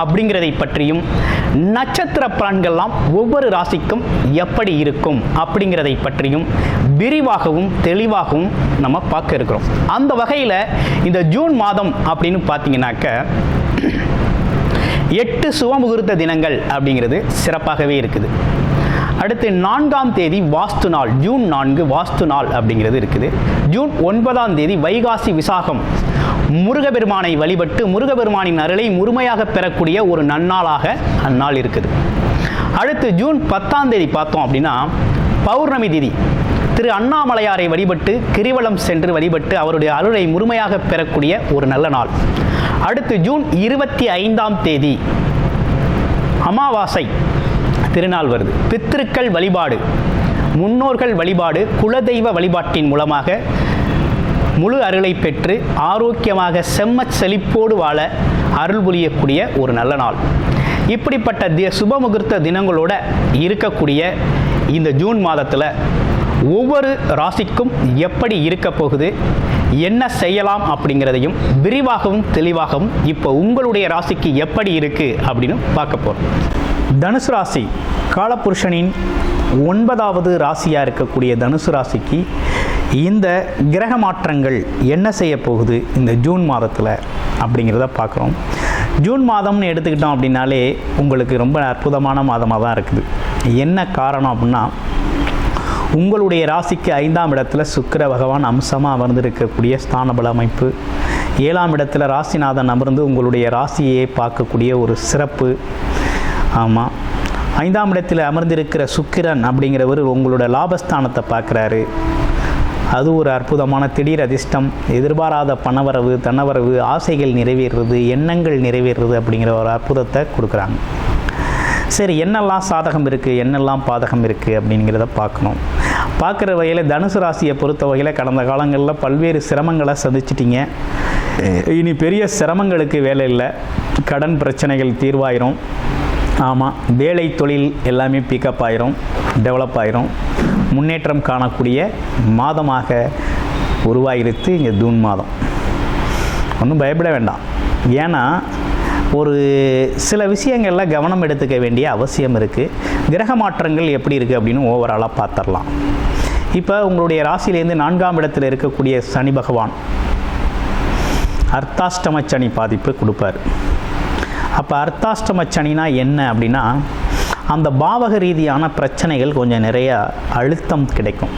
அப்படிங்கிறதை பற்றியும் நட்சத்திர பலன்கள்லாம் ஒவ்வொரு ராசிக்கும் எப்படி இருக்கும் அப்படிங்கிறதை பற்றியும் விரிவாகவும் தெளிவாகவும் நம்ம பார்க்க இருக்கிறோம். அந்த வகையில் இந்த ஜூன் மாதம் அப்படின்னு பார்த்தீங்கன்னாக்க எட்டு சுவமுகூர்த்த தினங்கள் அப்படிங்கிறது சிறப்பாகவே இருக்குது. அடுத்து நான்காம் தேதி வாஸ்து நாள் ஜூன் நான்கு வாஸ்து நாள் அப்படிங்கிறது இருக்குது. ஜூன் ஒன்பதாம் தேதி வைகாசி விசாகம் முருகபெருமானை வழிபட்டு முருகபெருமானின் அருளை முழுமையாக பெறக்கூடிய ஒரு நன்னாளாக அந்நாள் இருக்குது. அடுத்து ஜூன் பத்தாம் தேதி பார்த்தோம் அப்படின்னா பௌர்ணமி திதி. திரு அண்ணாமலையாரை வழிபட்டு கிரிவலம் சென்று வழிபட்டு அவருடைய அருளை முழுமையாக பெறக்கூடிய ஒரு நல்ல நாள். அடுத்து ஜூன் இருபத்தி ஐந்தாம் தேதி அமாவாசை திருநாள் வருது. பித்திருக்கள் வழிபாடு முன்னோர்கள் வழிபாடு குலதெய்வ வழிபாட்டின் மூலமாக முழு அருளை பெற்று ஆரோக்கியமாக செம்மச் செழிப்போடு வாழ அருள் புரியக்கூடிய ஒரு நல்ல நாள். இப்படிப்பட்ட தி சுபமுகூர்த்த தினங்களோட இருக்கக்கூடிய இந்த ஜூன் மாதத்தில் ஒவ்வொரு ராசிக்கும் எப்படி இருக்க போகுது என்ன செய்யலாம் அப்படிங்கிறதையும் விரிவாகவும் தெளிவாகவும் இப்போ உங்களுடைய ராசிக்கு எப்படி இருக்குது அப்படின்னு பார்க்க போகிறோம் தனுசு ராசி காலபுருஷனின் ஒன்பதாவது ராசியாக இருக்கக்கூடிய தனுசு ராசிக்கு இந்த கிரக மாற்றங்கள் என்ன செய்ய போகுது இந்த ஜூன் மாதத்தில் அப்படிங்கிறத பார்க்குறோம். ஜூன் மாதம்னு எடுத்துக்கிட்டோம் அப்படின்னாலே உங்களுக்கு ரொம்ப அற்புதமான மாதமாக தான் இருக்குது. என்ன காரணம் அப்படின்னா உங்களுடைய ராசிக்கு ஐந்தாம் இடத்துல சுக்கிர பகவான் அம்சமாக அமர்ந்திருக்கக்கூடிய ஸ்தானபல அமைப்பு. ஏழாம் இடத்துல ராசிநாதன் அமர்ந்து உங்களுடைய ராசியை பார்க்கக்கூடிய ஒரு சிறப்பு. ஆமாம் ஐந்தாம் இடத்தில் அமர்ந்திருக்கிற சுக்கிரன் அப்படிங்கிறவர் உங்களோட லாபஸ்தானத்தை பார்க்குறாரு. அது ஒரு அற்புதமான திடீர் அதிர்ஷ்டம். எதிர்பாராத பணவரவு தனவரவு ஆசைகள் நிறைவேறுறது எண்ணங்கள் நிறைவேறுறது அப்படிங்கிற ஒரு அற்புதத்தை கொடுக்குறாங்க. சரி என்னெல்லாம் சாதகம் இருக்குது என்னெல்லாம் பாதகம் இருக்குது அப்படிங்கிறத பார்க்கணும். பார்க்குற வகையில் தனுசு ராசியை பொறுத்த வகையில் கடந்த காலங்களில் பல்வேறு சிரமங்களை சந்திச்சிட்டிங்க. இனி பெரிய சிரமங்களுக்கு வேலை இல்லை. கடன் பிரச்சனைகள் தீர்வாயிரும். ஆமாம் வேலை தொழில் எல்லாமே பிக்கப் ஆயிரும் டெவலப் ஆயிரும். முன்னேற்றம் காணக்கூடிய மாதமாக உருவாகிருத்து இங்கே ஜூன் மாதம். ஒன்றும் பயப்பட வேண்டாம். ஏன்னா ஒரு சில விஷயங்களில் கவனம் எடுத்துக்க வேண்டிய அவசியம் இருக்குது கிரக மாற்றங்கள் எப்படி இருக்குது அப்படின்னு ஓவராலாக பார்த்துடலாம். இப்போ உங்களுடைய ராசியிலேருந்து நான்காம் இடத்தில் இருக்கக்கூடிய சனி பகவான் அர்த்தாஷ்டம சனி பாதிப்பு கொடுப்பார். அப்போ அர்த்தாஷ்டம சனினா என்ன அப்படின்னா அந்த பாவக ரீதியான பிரச்சனைகள் கொஞ்சம் நிறையா அழுத்தம் கிடைக்கும்.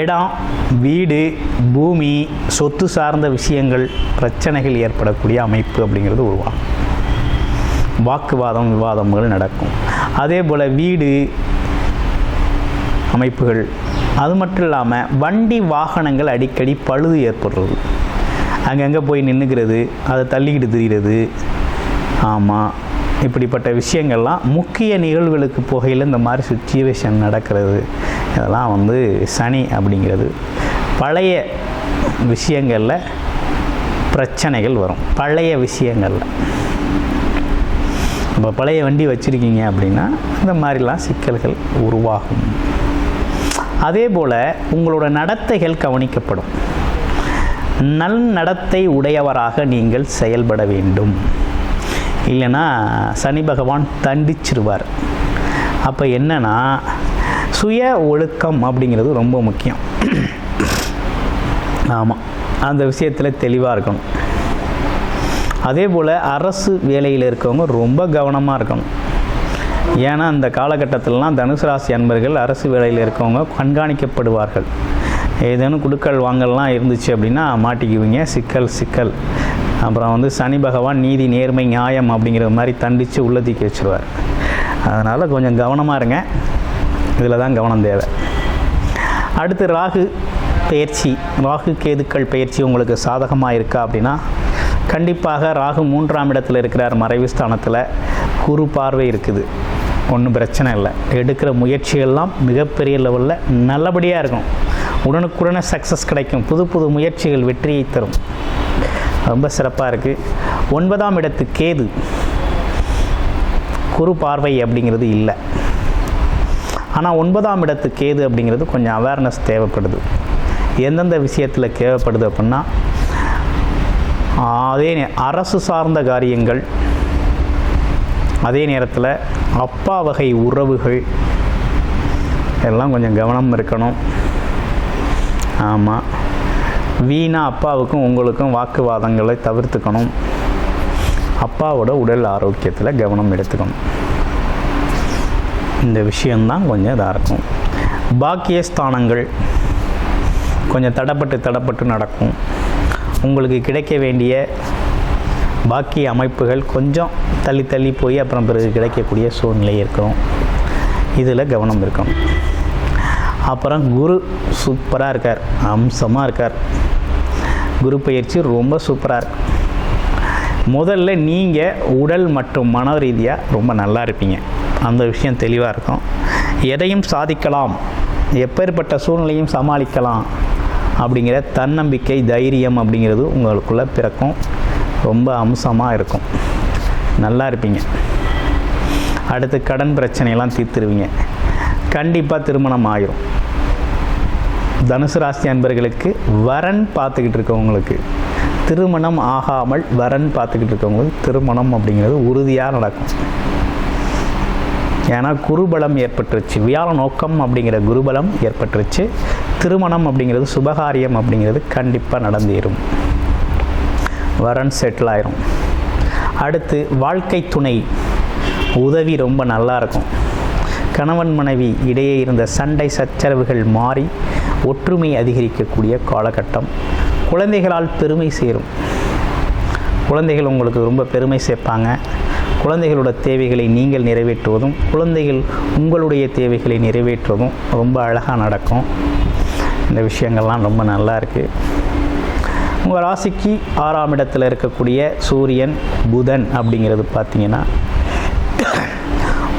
இடம் வீடு பூமி சொத்து சார்ந்த விஷயங்கள் பிரச்சனைகள் ஏற்படக்கூடிய அமைப்பு அப்படிங்கிறது உருவாகும். வாக்குவாதம் விவாதங்கள் நடக்கும். அதே போல் வீடு அமைப்புகள் அது மட்டும் இல்லாமல் வண்டி வாகனங்கள் அடிக்கடி பழுது ஏற்படுறது. அங்கங்கே போய் நின்றுக்கிறது அதை தள்ளிக்கிட்டு திரிகிறது ஆமாம் இப்படிப்பட்ட விஷயங்கள்லாம் முக்கிய நிகழ்வுகளுக்கு போகையில் இந்த மாதிரி சுச்சுவேஷன் நடக்கிறது. இதெல்லாம் வந்து சனி அப்படிங்கிறது. பழைய விஷயங்களில் பிரச்சனைகள் வரும். பழைய விஷயங்களில். இப்போ பழைய வண்டி வச்சுருக்கீங்க அப்படின்னா இந்த மாதிரிலாம் சிக்கல்கள் உருவாகும். அதே போல் உங்களோட நடத்தைகள் கவனிக்கப்படும். நல் நடத்தை உடையவராக நீங்கள் செயல்பட வேண்டும். இல்லைன்னா சனி பகவான் தண்டிச்சிருவார். அப்போ என்னன்னா சுய ஒழுக்கம் அப்படிங்கிறது ரொம்ப முக்கியம். ஆமாம் அந்த விஷயத்தில் தெளிவாக இருக்கணும். அதே போல் அரசு வேலையில் இருக்கவங்க ரொம்ப கவனமாக இருக்கணும். ஏன்னா அந்த காலகட்டத்திலலாம் தனுசு ராசி அன்பர்கள் அரசு வேலையில் இருக்கவங்க கண்காணிக்கப்படுவார்கள். ஏதேனும் குடுக்கல் வாங்கல்லாம் இருந்துச்சு அப்படின்னா மாட்டிக்குவீங்க. சிக்கல் சிக்கல். அப்புறம் வந்து சனி பகவான் நீதி நேர்மை நியாயம் அப்படிங்கிற மாதிரி தண்டித்து உள்ள தூக்கி வச்சுருவார். அதனால் கொஞ்சம் கவனமாக இருங்க. இதில் தான் கவனம் தேவை. அடுத்து ராகு பயிற்சி. ராகு கேதுக்கள் பயிற்சி உங்களுக்கு சாதகமாக இருக்கா அப்படின்னா கண்டிப்பாக ராகு மூன்றாம் இடத்தில் இருக்கிறார் மறைவு ஸ்தானத்தில் குறு பார்வை இருக்குது. ஒன்றும் பிரச்சனை இல்லை. எடுக்கிற முயற்சிகள்லாம் மிகப்பெரிய லெவலில் நல்லபடியாக இருக்கும். உடனுக்குடனே சக்ஸஸ் கிடைக்கும். புது புது முயற்சிகள் வெற்றியை தரும். ரொம்ப சிறப்பாக இருக்குது ஒன்பதாம் இடத்து கேது. குறு பார்வை அப்படிங்கிறது இல்லை. ஆனால் ஒன்பதாம் இடத்து கேது அப்படிங்கிறது கொஞ்சம் அவேர்னஸ் தேவைப்படுது. எந்தெந்த விஷயத்தில் தேவைப்படுது அப்படின்னா அதே அரசு சார்ந்த காரியங்கள் அதே நேரத்தில் அப்பா வகை உறவுகள் எல்லாம் கொஞ்சம் கவனம் இருக்கணும். ஆமாம் வீணா அப்பாவுக்கும் உங்களுக்கும் வாக்குவாதங்களை தவிர்த்துக்கணும். அப்பாவோட உடல் ஆரோக்கியத்தில் கவனம் எடுத்துக்கணும். இந்த விஷயந்தான் கொஞ்சம் இதாக இருக்கும். பாக்கியஸ்தானங்கள் கொஞ்சம் தடப்பட்டு தடப்பட்டு நடக்கும். உங்களுக்கு கிடைக்க வேண்டிய பாக்கிய அமைப்புகள் கொஞ்சம் தள்ளி தள்ளி போய் அப்புறம் பிறகு கிடைக்கக்கூடிய சூழ்நிலை இருக்கும். இதில் கவனம் இருக்கும் அப்புறம் குரு சூப்பராக இருக்கார். அம்சமாக இருக்கார். குரு பயிற்சி ரொம்ப சூப்பராக இருக்கும் முதல்ல நீங்கள் உடல் மற்றும் மன ரீதியாக ரொம்ப நல்லா இருப்பீங்க. அந்த விஷயம் தெளிவாக இருக்கும். எதையும் சாதிக்கலாம். எப்பேற்பட்ட சூழ்நிலையும் சமாளிக்கலாம். அப்படிங்கிற தன்னம்பிக்கை தைரியம் அப்படிங்கிறது உங்களுக்குள்ளே பிறக்கும். ரொம்ப அம்சமாக இருக்கும். நல்லா இருப்பீங்க. அடுத்து கடன் பிரச்சனையெல்லாம் தீர்த்துருவீங்க. கண்டிப்பாக திருமணம் ஆயிரும். தனுசு ராசி அன்பர்களுக்கு வரன் பார்த்துக்கிட்டு இருக்கவங்களுக்கு திருமணம் ஆகாமல் வரன் பார்த்துக்கிட்டு இருக்கவங்களுக்கு திருமணம் அப்படிங்கிறது உறுதியாக நடக்கும். ஏன்னா குருபலம் ஏற்பட்டுருச்சு. வியாழ நோக்கம் அப்படிங்கிற குருபலம் ஏற்பட்டுருச்சு. திருமணம் அப்படிங்கிறது சுபகாரியம் அப்படிங்கிறது கண்டிப்பாக நடந்தேறும். வரன் செட்டில் ஆயிரும். அடுத்து வாழ்க்கை துணை. உதவி ரொம்ப நல்லா இருக்கும். கணவன் மனைவி இடையே இருந்த சண்டை சச்சரவுகள் மாறி ஒற்றுமை அதிகரிக்கக்கூடிய காலகட்டம். குழந்தைகளால் பெருமை சேரும். குழந்தைகள் உங்களுக்கு ரொம்ப பெருமை சேர்ப்பாங்க. குழந்தைகளோட தேவைகளை நீங்கள் நிறைவேற்றுவதும் குழந்தைகள் உங்களுடைய தேவைகளை நிறைவேற்றுவதும் ரொம்ப அழகாக நடக்கும். இந்த விஷயங்கள்லாம் ரொம்ப நல்லா இருக்குது உங்கள் ராசிக்கு ஆறாம் இடத்தில் இருக்கக்கூடிய சூரியன் புதன் அப்படிங்கிறது பார்த்தீங்கன்னா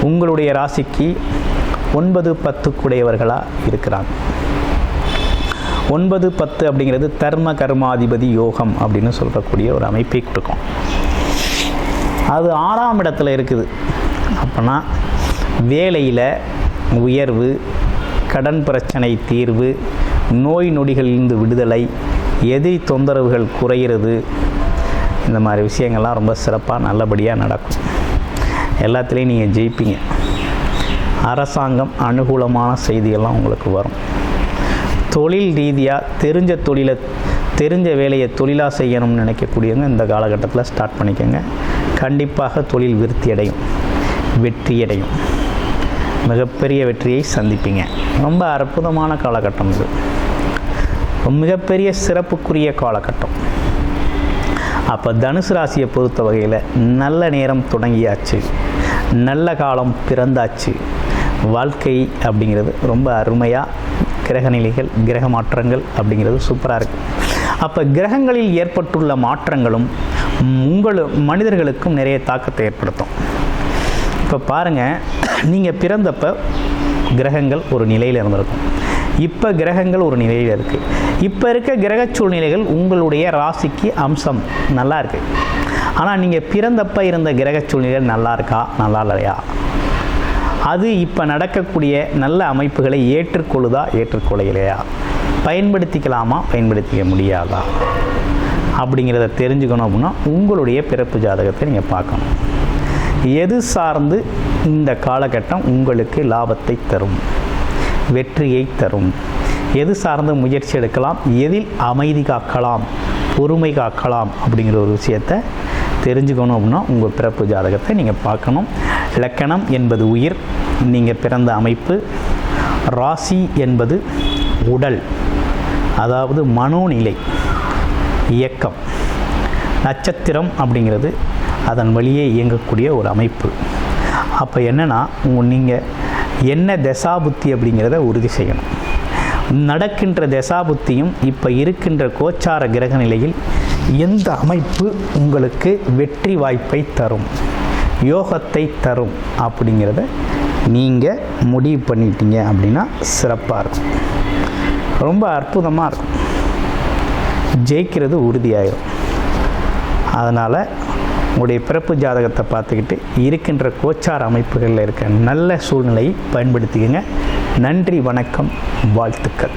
உங்களுடைய ராசிக்கு ஒன்பது பத்துக்குடையவர்களாக இருக்கிறாங்க. ஒன்பது பத்து அப்படிங்கிறது தர்ம கர்மாதிபதி யோகம் அப்படின்னு சொல்லக்கூடிய ஒரு அமைப்பை கொடுக்கும். அது ஆறாம் இடத்துல இருக்குது. அப்போனா வேலையில் உயர்வு கடன் பிரச்சனை தீர்வு நோய் நொடிகளிலிருந்து விடுதலை எதிரி தொந்தரவுகள் குறையிறது இந்த மாதிரி விஷயங்கள்லாம் ரொம்ப சிறப்பாக நல்லபடியாக நடக்கும். எல்லாத்துலேயும் நீங்கள் ஜெயிப்பீங்க. அரசாங்கம் அனுகூலமான செய்தியெல்லாம் உங்களுக்கு வரும். தொழில் ரீதியாக தெரிஞ்ச தொழிலை தெரிஞ்ச வேலையை தொழிலாக செய்யணும்னு நினைக்கக்கூடியவங்க இந்த காலகட்டத்தில் ஸ்டார்ட் பண்ணிக்கோங்க. கண்டிப்பாக தொழில் விருத்தி அடையும். வெற்றி அடையும். மிகப்பெரிய வெற்றியை சந்திப்பீங்க. ரொம்ப அற்புதமான காலகட்டம் இது. மிகப்பெரிய சிறப்புக்குரிய காலகட்டம். அப்போ தனுசு ராசியை பொறுத்த வகையில் நல்ல நேரம் தொடங்கியாச்சு. நல்ல காலம் பிறந்தாச்சு. வாழ்க்கை அப்படிங்கிறது ரொம்ப அருமையாக கிரக நிலைகள் கிரக மாற்றங்கள் அப்படிங்கிறது சூப்பராக இருக்குது அப்போ கிரகங்களில் ஏற்பட்டுள்ள மாற்றங்களும் உங்கள் மனிதர்களுக்கும் நிறைய தாக்கத்தை ஏற்படுத்தும். இப்போ பாருங்கள் நீங்கள் பிறந்தப்போ கிரகங்கள் ஒரு நிலையில் இருந்திருக்கும். இப்போ கிரகங்கள் ஒரு நிலையில் இருக்குது இப்போ இருக்க கிரக சூழ்நிலைகள் உங்களுடைய ராசிக்கு அம்சம் நல்லா இருக்குது ஆனால் நீங்கள் பிறந்தப்ப இருந்த கிரக சூழ்நிலைகள் நல்லா இருக்கா நல்லா இல்லையா? அது இப்போ நடக்கக்கூடிய நல்ல அமைப்புகளை ஏற்றுக்கொள்ளுதா ஏற்றுக்கொள்ளையிலையா பயன்படுத்திக்கலாமா பயன்படுத்திக்க முடியாதா? அப்படிங்கிறத தெரிஞ்சுக்கணும் அப்படின்னா உங்களுடைய பிறப்பு ஜாதகத்தை நீங்கள் பார்க்கணும். எது சார்ந்து இந்த காலகட்டம் உங்களுக்கு லாபத்தை தரும்? வெற்றியை தரும். எது சார்ந்து முயற்சி எடுக்கலாம்? எதில் அமைதி காக்கலாம்? பொறுமை காக்கலாம்? அப்படிங்கிற ஒரு விஷயத்தை தெரிஞ்சுக்கணும் அப்படின்னா உங்கள் பிறப்பு ஜாதகத்தை நீங்கள் பார்க்கணும். லக்கணம் என்பது உயிர் நீங்கள் பிறந்த அமைப்பு. ராசி என்பது உடல் அதாவது மனோநிலை இயக்கம். நட்சத்திரம் அப்படிங்கிறது அதன் வழியே இயங்கக்கூடிய ஒரு அமைப்பு. அப்போ என்னென்னா நீங்கள் என்ன தசாபுத்தி அப்படிங்கிறத உறுதி செய்யணும். நடக்கின்ற தசாபுத்தியும் இப்போ இருக்கின்ற கோச்சார கிரக நிலையில் எந்த அமைப்பு உங்களுக்கு வெற்றி வாய்ப்பை தரும்? யோகத்தை தரும் அப்படிங்கிறத நீங்கள் முடிவு பண்ணிட்டீங்க அப்படின்னா சிறப்பாக இருக்கும். ரொம்ப அற்புதமாக இருக்கும். ஜெயிக்கிறது உறுதியாயிரும். அதனால் உங்களுடைய பிறப்பு ஜாதகத்தை பார்த்துக்கிட்டு இருக்கின்ற கோச்சார அமைப்புகளில் இருக்க நல்ல சூழ்நிலையை பயன்படுத்திக்கங்க. நன்றி வணக்கம் வாழ்த்துக்கள்.